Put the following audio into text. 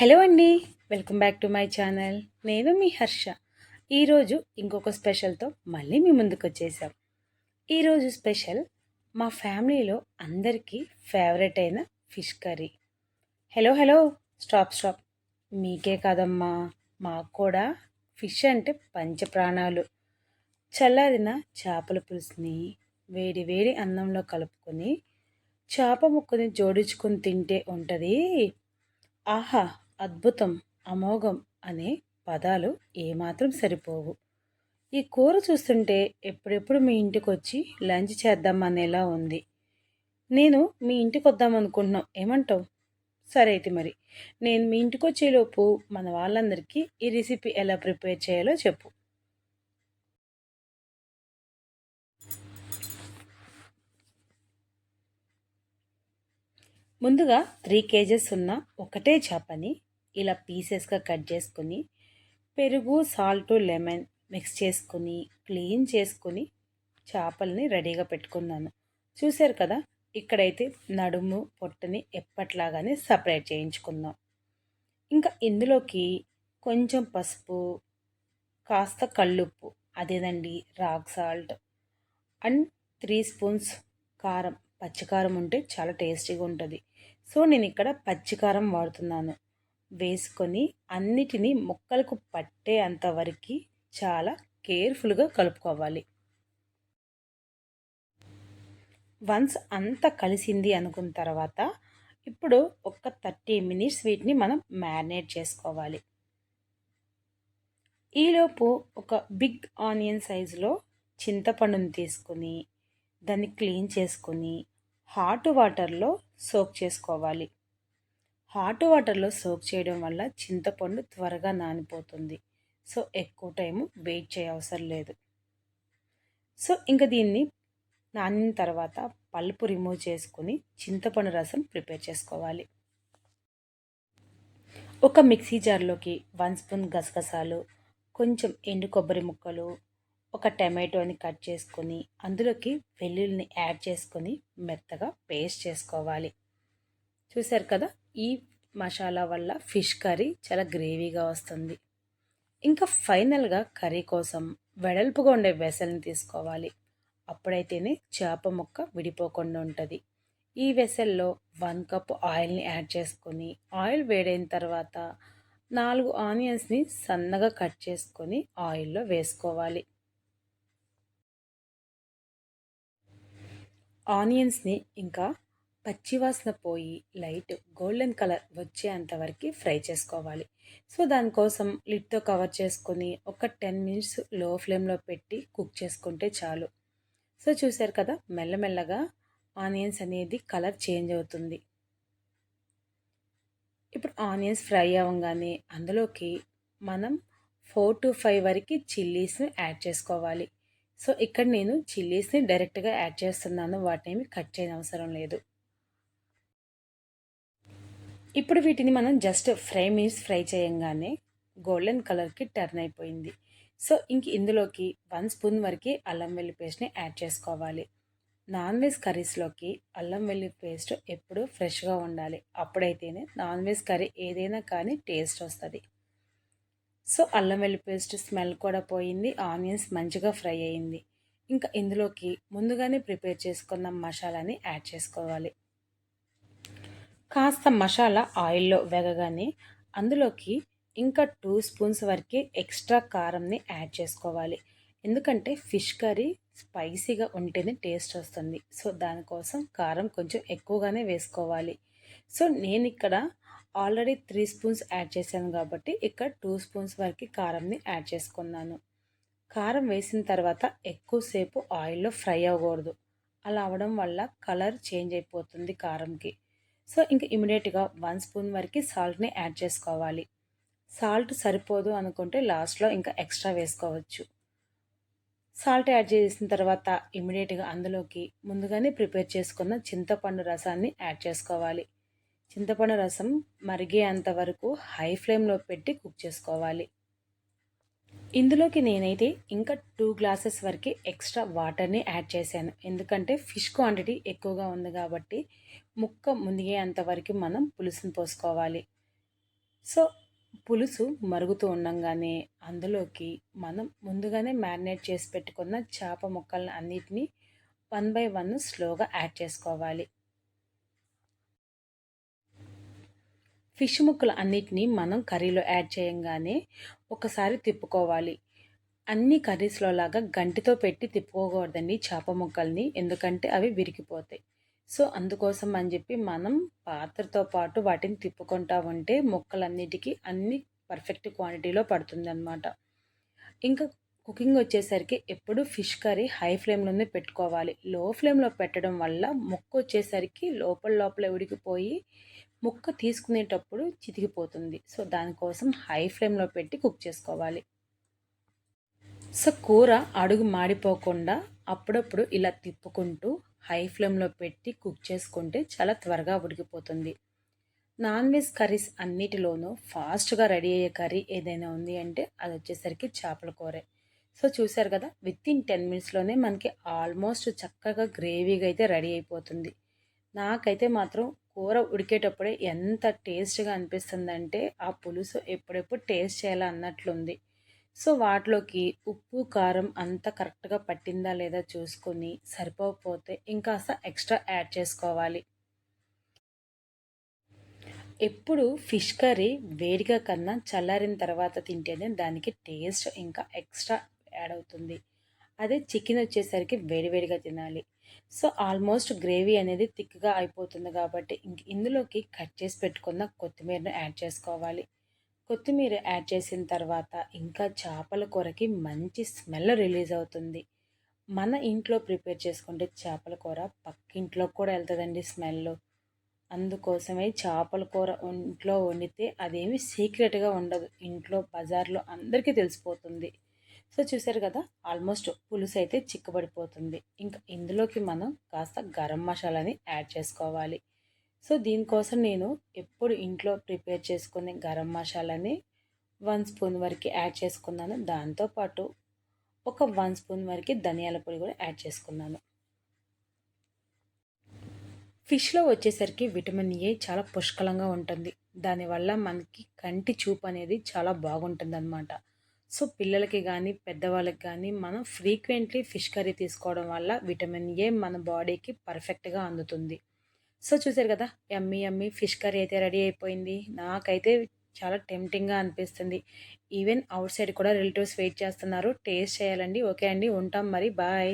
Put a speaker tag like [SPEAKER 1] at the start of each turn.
[SPEAKER 1] Hello అండి welcome back to my channel. నేను మీ హర్ష. ఈరోజు ఇంకొక స్పెషల్తో మళ్ళీ మీ ముందుకు వచ్చేసాం. ఈరోజు స్పెషల్ మా ఫ్యామిలీలో అందరికీ ఫేవరెట్ అయిన fish curry. Hello hello stop stop. మీకే కాదమ్మా మాకు కూడా ఫిష్ అంటే పంచప్రాణాలు. చల్లారిన చేపల పులుసుని వేడి వేడి అన్నంలో కలుపుకొని చేప ముక్కని జోడించుకొని తింటే ఉంటుంది. ఆహా అద్భుతం అమోఘం అనే పదాలు ఏమాత్రం సరిపోవు. ఈ కూర చూస్తుంటే ఎప్పుడెప్పుడు మీ ఇంటికి వచ్చి లంచ్ చేద్దాం అనేలా ఉంది. నేను మీ ఇంటికి వద్దాం అనుకుంటున్నాం ఏమంటావు? సరే అయితే మరి. నేను మీ ఇంటికి వచ్చేలోపు మన వాళ్ళందరికీ ఈ రెసిపీ ఎలా ప్రిపేర్ చేయాలో చెప్పు. ముందుగా త్రీ కేజెస్ ఉన్న ఒకటే చేపని ఇలా పీసెస్గా కట్ చేసుకుని పెరుగు సాల్ట్ లెమన్ మిక్స్ చేసుకుని క్లీన్ చేసుకుని చేపల్ని రెడీగా పెట్టుకున్నాను. చూశారు కదా ఇక్కడైతే నడుము పొట్టని ఎప్పట్లాగానే సపరేట్ చేయించుకుందాం. ఇంకా ఇందులోకి కొంచెం పసుపు కాస్త కళ్ళుప్పు అదేనండి rock salt and three spoons కారం. పచ్చికారం ఉంటే చాలా టేస్టీగా ఉంటుంది. సో నేను ఇక్కడ పచ్చికారం వాడుతున్నాను. వేసుకొని అన్నిటినీ ముక్కలకు పట్టే అంతవరకు చాలా కేర్ఫుల్గా కలుపుకోవాలి. వన్స్ అంతా కలిసింది అనుకున్న తర్వాత ఇప్పుడు ఒక థర్టీ మినిట్స్ వీటిని మనం మ్యారినేట్ చేసుకోవాలి. ఈలోపు ఒక బిగ్ ఆనియన్ సైజులో చింతపండుని తీసుకుని దాన్ని క్లీన్ చేసుకొని హాట్ వాటర్లో సోక్ చేసుకోవాలి. హాట్ వాటర్లో సోక్ చేయడం వల్ల చింతపండు త్వరగా నానిపోతుంది. సో ఎక్కువ టైము వెయిట్ చేయవసరం లేదు. సో ఇంకా దీన్ని నానిన తర్వాత పల్పు రిమూవ్ చేసుకుని చింతపండు రసం ప్రిపేర్ చేసుకోవాలి. ఒక మిక్సీ జార్లోకి వన్ స్పూన్ గసగసాలు కొంచెం ఎండు కొబ్బరి ముక్కలు ఒక టమాటోని కట్ చేసుకొని అందులోకి వెల్లుల్లిని యాడ్ చేసుకొని మెత్తగా పేస్ట్ చేసుకోవాలి. చూశారు కదా? ఈ మసాలా వల్ల ఫిష్ కర్రీ చాలా గ్రేవీగా వస్తుంది. ఇంకా ఫైనల్గా కర్రీ కోసం వెడల్పుగా ఉండే వెసల్ని తీసుకోవాలి. అప్పుడైతేనే చేప ముక్క విడిపోకుండా ఉంటుంది. ఈ వెసల్లో వన్ కప్ ఆయిల్ని యాడ్ చేసుకొని ఆయిల్ వేడైన తర్వాత నాలుగు ఆనియన్స్ని సన్నగా కట్ చేసుకొని ఆయిల్లో వేసుకోవాలి. ఆనియన్స్ని ఇంకా పచ్చివాసన పోయి లైట్ గోల్డెన్ కలర్ వచ్చేంత వరకు ఫ్రై చేసుకోవాలి. సో దానికోసం లిడ్తో కవర్ చేసుకొని ఒక టెన్ మినిట్స్లో ఫ్లేమ్లో పెట్టి కుక్ చేసుకుంటే చాలు. సో చూసారు కదా మెల్లమెల్లగా ఆనియన్స్ అనేది కలర్ చేంజ్ అవుతుంది. ఇప్పుడు ఆనియన్స్ ఫ్రై అవ్వగానే అందులోకి మనం ఫోర్ టు ఫైవ్ వరకు చిల్లీస్ని యాడ్ చేసుకోవాలి. సో ఇక్కడ నేను చిల్లీస్ని డైరెక్ట్గా యాడ్ చేస్తున్నాను వాటిని కట్ చేయని అవసరం లేదు. ఇప్పుడు వీటిని మనం జస్ట్ ఫ్రై మీన్స్ ఫ్రై చేయంగానే గోల్డెన్ కలర్కి టర్న్ అయిపోయింది. సో ఇంక ఇందులోకి వన్ స్పూన్ వరకు అల్లం వెల్లి పేస్ట్ని యాడ్ చేసుకోవాలి. నాన్ వెజ్ కర్రీస్లోకి అల్లం వెల్లి పేస్ట్ ఎప్పుడు ఫ్రెష్గా ఉండాలి. అప్పుడైతేనే నాన్ వెజ్ కర్రీ ఏదైనా కానీ టేస్ట్ వస్తుంది. సో అల్లం వెల్లి పేస్ట్ స్మెల్ కూడా పోయింది. ఆనియన్స్ మంచిగా ఫ్రై అయింది. ఇంకా ఇందులోకి ముందుగానే ప్రిపేర్ చేసుకున్న మసాలాని యాడ్ చేసుకోవాలి. కాస్త మసాలా ఆయిల్లో వేగగానే అందులోకి ఇంకా టూ స్పూన్స్ వరకు ఎక్స్ట్రా కారంని యాడ్ చేసుకోవాలి. ఎందుకంటే ఫిష్ కర్రీ స్పైసీగా ఉంటేనే టేస్ట్ వస్తుంది. సో దానికోసం కారం కొంచెం ఎక్కువగానే వేసుకోవాలి. సో నేను ఇక్కడ ఆల్రెడీ త్రీ స్పూన్స్ యాడ్ చేశాను కాబట్టి ఇక్కడ టూ స్పూన్స్ వరకు కారంని యాడ్ చేసుకున్నాను. కారం వేసిన తర్వాత ఎక్కువసేపు ఆయిల్లో ఫ్రై అవ్వకూడదు. అలా అవడం వల్ల కలర్ చేంజ్ అయిపోతుంది కారంకి. సో ఇంకా ఇమీడియట్గా వన్ స్పూన్ వరకు సాల్ట్ని యాడ్ చేసుకోవాలి. సాల్ట్ సరిపోదు అనుకుంటే లాస్ట్లో ఇంకా ఎక్స్ట్రా వేసుకోవచ్చు. సాల్ట్ యాడ్ చేసిన తర్వాత ఇమీడియట్గా అందులోకి ముందుగానే ప్రిపేర్ చేసుకున్న చింతపండు రసాన్ని యాడ్ చేసుకోవాలి. చింతపండు రసం మరిగేంత వరకు హై ఫ్లేమ్లో పెట్టి కుక్ చేసుకోవాలి. ఇందులోకి నేనైతే ఇంకా టూ గ్లాసెస్ వరకు ఎక్స్ట్రా వాటర్ని యాడ్ చేశాను. ఎందుకంటే ఫిష్ క్వాంటిటీ ఎక్కువగా ఉంది కాబట్టి ముక్క మునిగేంత వరకు మనం పులుసుని పోసుకోవాలి. సో పులుసు మరుగుతూ ఉండంగానే అందులోకి మనం ముందుగానే మ్యారినేట్ చేసి పెట్టుకున్న చేప ముక్కలను అన్నిటినీ వన్ బై వన్ స్లోగా యాడ్ చేసుకోవాలి. ఫిష్ ముక్కలు అన్నిటినీ మనం కర్రీలో యాడ్ చేయంగానే ఒకసారి తిప్పుకోవాలి. అన్ని కర్రీస్లో లాగా గంటితో పెట్టి తిప్పుకోకూడదండి చేప ముక్కల్ని ఎందుకంటే అవి విరిగిపోతాయి. సో అందుకోసం అని చెప్పి మనం పాత్రతో పాటు వాటిని తిప్పుకుంటా ఉంటే ముక్కలన్నిటికీ అన్ని పర్ఫెక్ట్ క్వాంటిటీలో పడుతుంది అనమాట ఇంకా కుకింగ్ వచ్చేసరికి ఎప్పుడు ఫిష్ కర్రీ హై ఫ్లేమ్లోనే పెట్టుకోవాలి. లో ఫ్లేమ్లో పెట్టడం వల్ల ముక్క వచ్చేసరికి లోపల లోపల ఉడికిపోయి ముక్క తీసుకునేటప్పుడు చితికిపోతుంది. సో దానికోసం హై ఫ్లేమ్లో పెట్టి కుక్ చేసుకోవాలి. సో కూర అడుగు మాడిపోకుండా అప్పుడప్పుడు ఇలా తిప్పుకుంటూ హై ఫ్లేమ్లో పెట్టి కుక్ చేసుకుంటే చాలా త్వరగా ఉడికిపోతుంది. నాన్ వెజ్ కర్రీస్ అన్నిటిలోనూ ఫాస్ట్గా రెడీ అయ్యే కర్రీ ఏదైనా ఉంది అంటే అది వచ్చేసరికి చేపల కూరే. సో చూశారు కదా విత్ ఇన్ టెన్ మినిట్స్లోనే మనకి ఆల్మోస్ట్ చక్కగా గ్రేవీగా అయితే రెడీ అయిపోతుంది. నాకైతే మాత్రం కూర ఉడికేటప్పుడే ఎంత టేస్ట్గా అనిపిస్తుందంటే ఆ పులుసు ఎప్పుడెప్పుడు టేస్ట్ చేయాలా అన్నట్లుంది. సో వాటిలోకి ఉప్పు కారం అంత కరెక్ట్గా పట్టిందా లేదా చూసుకొని సరిపోకపోతే ఇంకాస్త ఎక్స్ట్రా యాడ్ చేసుకోవాలి. ఎప్పుడు ఫిష్ కర్రీ వేడిగా కన్నా చల్లారిన తర్వాత తింటేనే దానికి టేస్ట్ ఇంకా ఎక్స్ట్రా యాడ్ అవుతుంది. అదే చికెన్ వచ్చేసరికి వేడివేడిగా తినాలి. సో ఆల్మోస్ట్ గ్రేవీ అనేది థిక్గా అయిపోతుంది కాబట్టి ఇంక ఇందులోకి కట్ చేసి పెట్టుకున్న కొత్తిమీరను యాడ్ చేసుకోవాలి. కొత్తిమీర యాడ్ చేసిన తర్వాత ఇంకా చేపల కూరకి మంచి స్మెల్ రిలీజ్ అవుతుంది. మన ఇంట్లో ప్రిపేర్ చేసుకుంటే చేపల కూర పక్కింట్లో కూడా వెళ్తుందండి స్మెల్. అందుకోసమే చేపల కూర ఇంట్లో వండితే అదేమి సీక్రెట్గా ఉండదు. ఇంట్లో బజార్లో అందరికీ తెలిసిపోతుంది. సో చూసారు కదా ఆల్మోస్ట్ పులుసు అయితే చిక్కబడిపోతుంది. ఇంకా ఇందులోకి మనం కాస్త గరం మసాలాని యాడ్ చేసుకోవాలి. సో దీనికోసం నేను ఎప్పుడు ఇంట్లో ప్రిపేర్ చేసుకునే గరం మసాలాని వన్ స్పూన్ వరకు యాడ్ చేసుకున్నాను. దాంతోపాటు ఒక వన్ స్పూన్ వరకు ధనియాల పొడి కూడా యాడ్ చేసుకున్నాను. ఫిష్లో వచ్చేసరికి విటమిన్ ఏ చాలా పుష్కలంగా ఉంటుంది. దానివల్ల మనకి కంటి చూపు అనేది చాలా బాగుంటుంది అనమాట సో పిల్లలకి కానీ పెద్దవాళ్ళకి కానీ మనం ఫ్రీక్వెంట్లీ ఫిష్ కర్రీ తీసుకోవడం వల్ల విటమిన్ ఏ మన బాడీకి పర్ఫెక్ట్గా అందుతుంది. సో చూసారు కదా ఎమ్మి ఎమ్మి ఫిష్ కర్రీ అయితే రెడీ అయిపోయింది. నాకైతే చాలా టెంప్టింగ్గా అనిపిస్తుంది. ఈవెన్ అవుట్ సైడ్ కూడా రిలేటివ్స్ వెయిట్ చేస్తున్నారు. టేస్ట్ చేయాలండి. ఓకే అండి ఉంటాం మరి. బాయ్.